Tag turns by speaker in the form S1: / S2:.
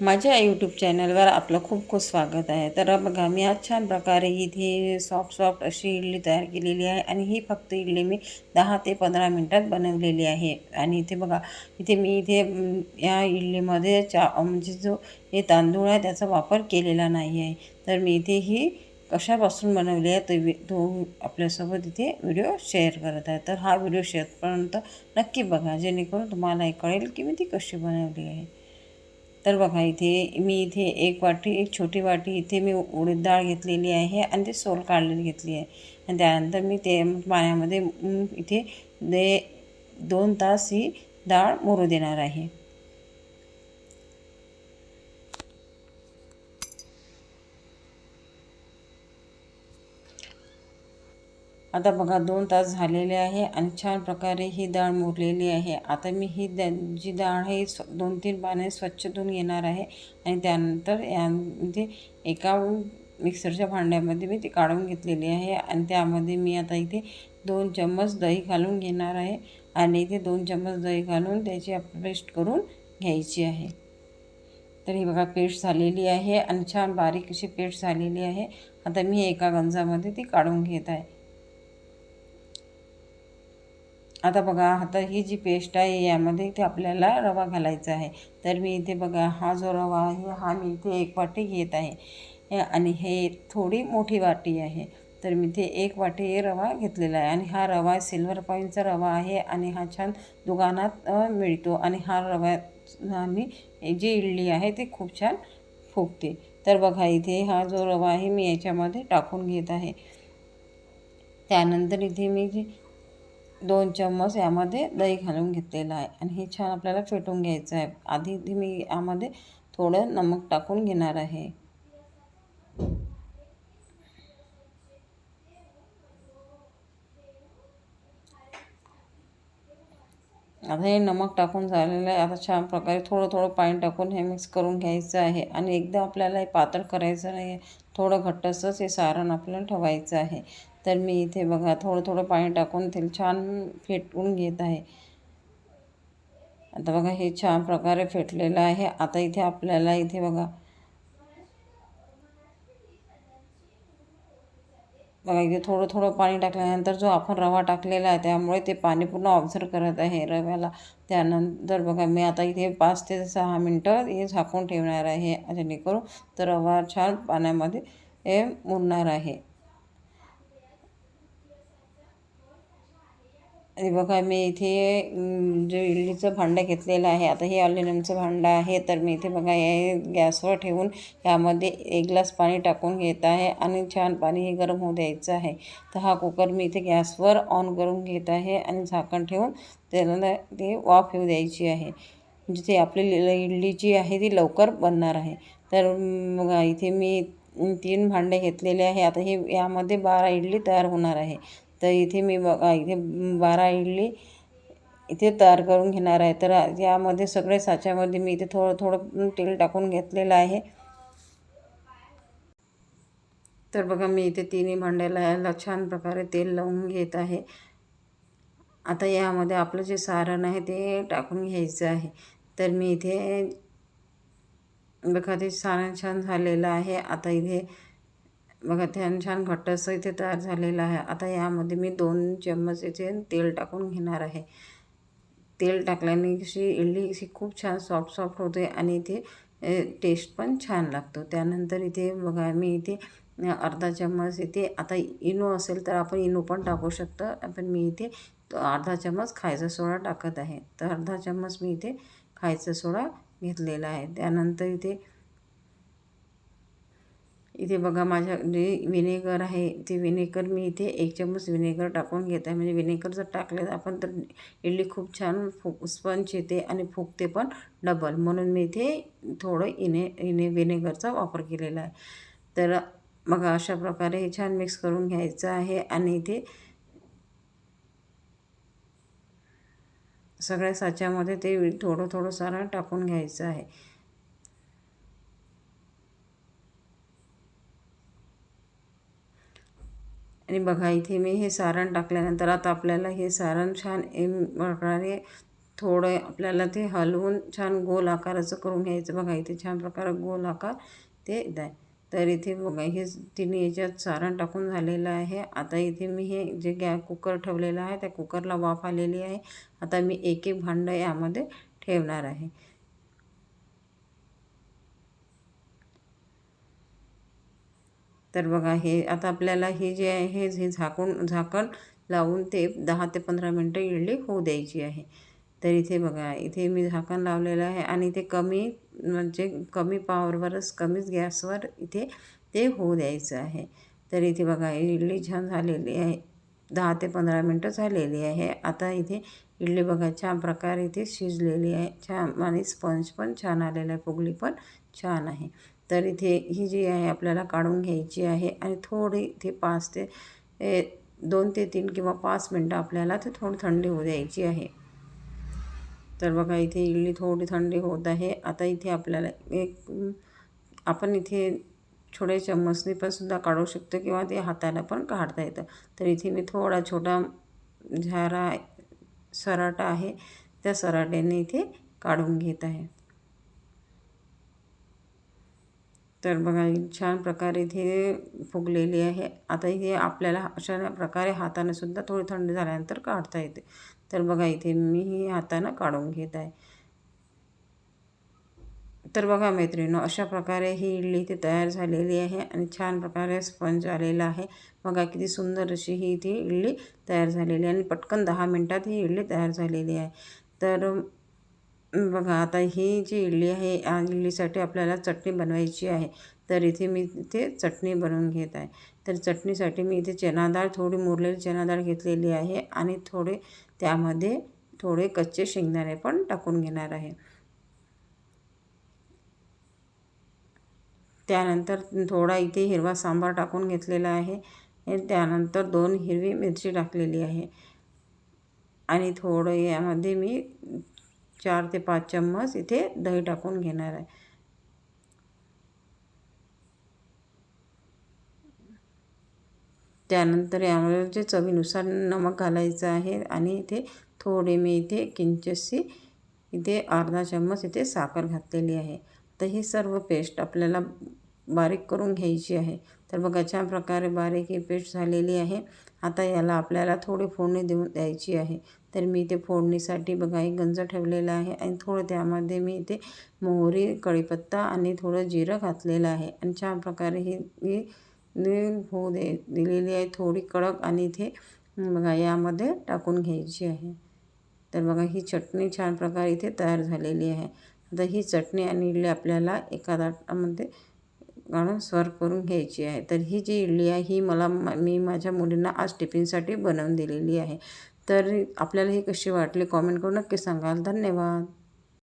S1: माझ्या यूट्यूब चॅनलवर आपलं खूप खूप स्वागत आहे. तर बघा मी आज छान प्रकारे इथे सॉफ्ट सॉफ्ट अशी इडली तयार केलेली आहे आणि ही फक्त इडली मी दहा ते पंधरा मिनटात बनवलेली आहे. आणि इथे बघा इथे मी इथे या इडलीमध्ये चा म्हणजे जो हे तांदूळ आहे त्याचा वापर केलेला नाही आहे. तर मी इथे ही कशापासून बनवली आहे तो तो आपल्यासोबत इथे व्हिडिओ शेअर करत आहे. तर हा व्हिडिओ शेअरपर्यंत नक्की बघा जेणेकरून तुम्हाला कळेल की मी ती कशी बनवली आहे. तर बघा इथे मी इथे एक वाटी एक छोटी वाटी इथे मी उडीद डाळ घेतलेली आहे आणि ते सोल काढलेली घेतली आहे. आणि त्यानंतर मी ते पाण्यामध्ये इथे दे दोन तास ही डाळ मोरू देणार आहे. आता बघा दोन तास झालेले आहे आणि छान प्रकारे ही डाळ मुरलेली आहे. आता मी ही द जी डाळ आहे स्व दोन तीन पाने स्वच्छ धुवून घेणार आहे आणि त्यानंतर यामध्ये एका मिक्सरच्या भांड्यामध्ये मी ती काढून घेतलेली आहे आणि त्यामध्ये मी आता इथे दोन चम्मच दही घालून घेणार आहे आणि इथे दोन चम्मच दही घालून त्याची पेस्ट करून घ्यायची आहे. तर ही बघा पेस्ट झालेली आहे आणि छान बारीक अशी पेस्ट झालेली आहे. आता मी एका गंजामध्ये ती काढून घेत आहे. आता बघा आता ही जी पेस्ट आहे यामध्ये इथे आपल्याला रवा घालायचा आहे. तर मी इथे बघा हा जो रवा आहे हा मी इथे एक वाटी घेत आहे. आणि हे थोडी मोठी वाटी आहे. तर मी इथे एक वाटी रवा घेतलेला आहे. आणि हा रवा सिल्वर पॉईंटचा रवा आहे आणि हा छान दुकानात मिळतो. आणि हा रवा आणि जी इडली आहे ती खूप छान फुगते. तर बघा इथे हा जो रवा आहे मी याच्यामध्ये टाकून घेत आहे. त्यानंतर इथे मी जी दोन चम्मच यामध्ये दही घालून घेतलेलं आहे. आणि हे छान आपल्याला फेटून घ्यायचं आहे. आधी मी यामध्ये थोडं नमक टाकून घेणार आहे. आता हे नमक टाकून झालेलं आहे. आता छान प्रकारे थोडं थोडं पाणी टाकून हे मिक्स करून घ्यायचं आहे. आणि एकदम आपल्याला हे पातळ करायचं नाही आहे. थोडं घट्टसंच हे सारण आपल्याला ठेवायचं आहे. तर मी इथे बघा थोडं थोडं पाणी टाकून ते छान फेटून घेत आहे. आता बघा हे छान प्रकारे फेटलेलं आहे. आता इथे आपल्याला इथे बघा बघा इथे थोडं थोडं पाणी टाकल्यानंतर जो आपण रवा टाकलेला आहे त्यामुळे ते पाणी पूर्ण ऑब्झर्व करत आहे रव्याला. त्यानंतर बघा मी आता इथे पाच ते सहा मिनटं हे झाकून ठेवणार आहे जेणेकरून तर रवा छान पाण्यामध्ये हे मुरणार आहे. आणि बघा मी इथे जे इडलीचं भांडं घेतलेलं आहे आता हे अल्युमिनियमचं भांडं आहे तर मी इथे बघा हे गॅसवर ठेवून यामध्ये एक ग्लास पाणी टाकून घेत आहे आणि छान पाणी हे गरम होऊ द्यायचं आहे. तर हा कुकर मी इथे गॅसवर ऑन करून घेत आहे आणि झाकण ठेवून त्याला ते वाफ येऊ द्यायची आहे. म्हणजे ते आपली इडली जी आहे ती लवकर बनणार आहे. तर बघा इथे मी तीन भांडे घेतलेले आहे. आता हे यामध्ये बारा इडली तयार होणार आहे. तर इथे मी बघा इथे बारा इडली इथे तयार करून घेणार आहे. तर यामध्ये सगळे साच्यामध्ये मी इथे थोडं थोडं तेल टाकून घेतलेलं आहे. तर बघा मी इथे तिन्ही भांड्याला याला छान प्रकारे तेल लावून घेत आहे. आता यामध्ये आपलं जे सारण आहे ते टाकून घ्यायचं आहे. तर मी इथे बघा ते सारण छान झालेलं आहे. आता इथे बघा छान छान घट्टसं इथे तयार झालेलं आहे. आता यामध्ये मी दोन चम्मच इथे तेल टाकून घेणार आहे. तेल टाकल्याने कशी इडली अशी खूप छान सॉफ्ट सॉफ्ट होते आणि इथे टेस्ट पण छान लागतो. त्यानंतर इथे बघा मी इथे अर्धा चम्मच इथे आता इनो असेल तर आपण इनो पण टाकू शकतो. पण मी इथे अर्धा चम्मच खायचा सोडा टाकत आहे. तर अर्धा चम्मच मी इथे खायचा सोडा घेतलेला आहे. त्यानंतर इथे इथे बघा माझ्या जे विनेगर आहे ते विनेगर मी इथे एक चम्मच विनेगर टाकून घेत आहे. म्हणजे विनेगर जर टाकलं आपण तर इडली खूप छान फुग स्पंच येते आणि फुगते पण डबल म्हणून मी इथे थोडं इने इने विनेगरचा वापर केलेला आहे. तर बघा अशा प्रकारे हे छान मिक्स करून घ्यायचं आहे आणि इथे सगळ्या साच्यामध्ये ते थोडं थोडं सारा टाकून घ्यायचं आहे. आणि बघा इथे मी हे सारण टाकल्यानंतर आता आपल्याला हे सारण छान एम प्रकारे थोडं आपल्याला ते हलवून छान गोल आकाराचं करून घ्यायचं. बघा इथे छान प्रकारे गोल आकार ते येत आहे तर इथे बघा हे तिन्ही याच्यात सारण टाकून झालेलं आहे. आता इथे मी हे जे गॅ कुकर ठेवलेलं आहे त्या कुकरला वाफ आलेली आहे. आता मी एक एक भांडं यामध्ये ठेवणार आहे. तर बघा हे आता आपल्याला हे जे आहे हे झाकून झाकण लावून ते दहा ते पंधरा मिनटं इडली होऊ द्यायची आहे. तर इथे बघा इथे मी झाकण लावलेलं आहे आणि ते कमी म्हणजे कमी पावरवरच कमीच गॅसवर इथे ते होऊ द्यायचं आहे. तर इथे बघा इडली छान झालेली आहे. दहा ते पंधरा मिनटं झालेली आहे. आता इथे इडली बघा छान प्रकारे इथे शिजलेली आहे. छान आणि स्पंज पण छान आलेला आहे. फुगली पण छान आहे. तर इथे ही जी आहे आपल्याला काढून घ्यायची आहे आणि थोडी इथे पाच ते दोन ते तीन किंवा पाच मिनटं आपल्याला ते थोडी थंडी होऊ द्यायची आहे. तर बघा इथे इडली थोडी थंडी होत आहे. आता इथे आपल्याला एक आपण इथे छोटे चम्मचने पण सुद्धा काढू शकतो किंवा ते हाताला पण काढता येतं. तर इथे मी थोडा छोटा झारा सराटा आहे. त्या सराट्याने इथे काढून घेत आहे. तर बघा छान प्रकारे इथे फुगलेली आहे. आता इथे आपल्याला अशा प्रकारे हाताने सुद्धा थोडी थंडी झाल्यानंतर काढता येते. तर बघा इथे मी ही हातानं काढून घेत आहे. तर बघा मैत्रिणी अशा प्रकारे ही इडली इथे तयार झालेली आहे आणि छान प्रकारे स्पंज आलेला आहे. बघा किती सुंदर अशी ही इथे इडली तयार झालेली आहे आणि पटकन दहा मिनटात ही इडली तयार झालेली आहे. तर बघा आता ही जी इडली आहे या इडलीसाठी आपल्याला चटणी बनवायची आहे. तर इथे मी इथे चटणी बनवून घेत आहे. तर चटणीसाठी मी इथे चणाडाळ थोडी मुरलेली चणाडाळ घेतलेली आहे आणि थोडे त्यामध्ये थोडे कच्चे शेंगदाणे पण टाकून घेणार आहे. त्यानंतर थोडा इथे हिरवा सांबार टाकून घेतलेला आहे. त्यानंतर दोन हिरवी मिरची टाकलेली आहे. आणि थोडं यामध्ये मी चार ते पाच चम्मच इथे दही टाकून घेणार आहे. त्यानंतर यामध्ये चवीनुसार नमक घालायचं आहे आणि इथे थोडे मी इथे किंचशी इथे अर्धा चम्मच इथे साखर घातलेली आहे. तर ही सर्व पेस्ट आपल्याला बारीक करून घ्यायची आहे. तर बघा छान प्रकारे बारीक ही पेस्ट झालेली आहे. आता याला आपल्याला थोडी फोडणी देऊन द्यायची आहे. तर मी इथे फोडणीसाठी बघा एक गंज ठेवलेला आहे आणि थोडं त्यामध्ये मी इथे मोहरी कढीपत्ता आणि थोडं जिरं घातलेलं आहे. आणि छान प्रकारे ही ही होऊ दे दिलेली आहे थोडी कडक आणि इथे बघा यामध्ये टाकून घ्यायची आहे. तर बघा ही चटणी छान प्रकारे इथे तयार झालेली आहे. आता ही चटणी आणि इडली आपल्याला एका ताटामध्ये काढून सर्व करून घ्यायची आहे. तर ही जी इडली आहे ही मला मी माझ्या मुलींना आज टिफिनसाठी बनवून दिलेली आहे. तर आपल्याला ही कशी वाटली कॉमेंट करून नक्की सांगाल. धन्यवाद.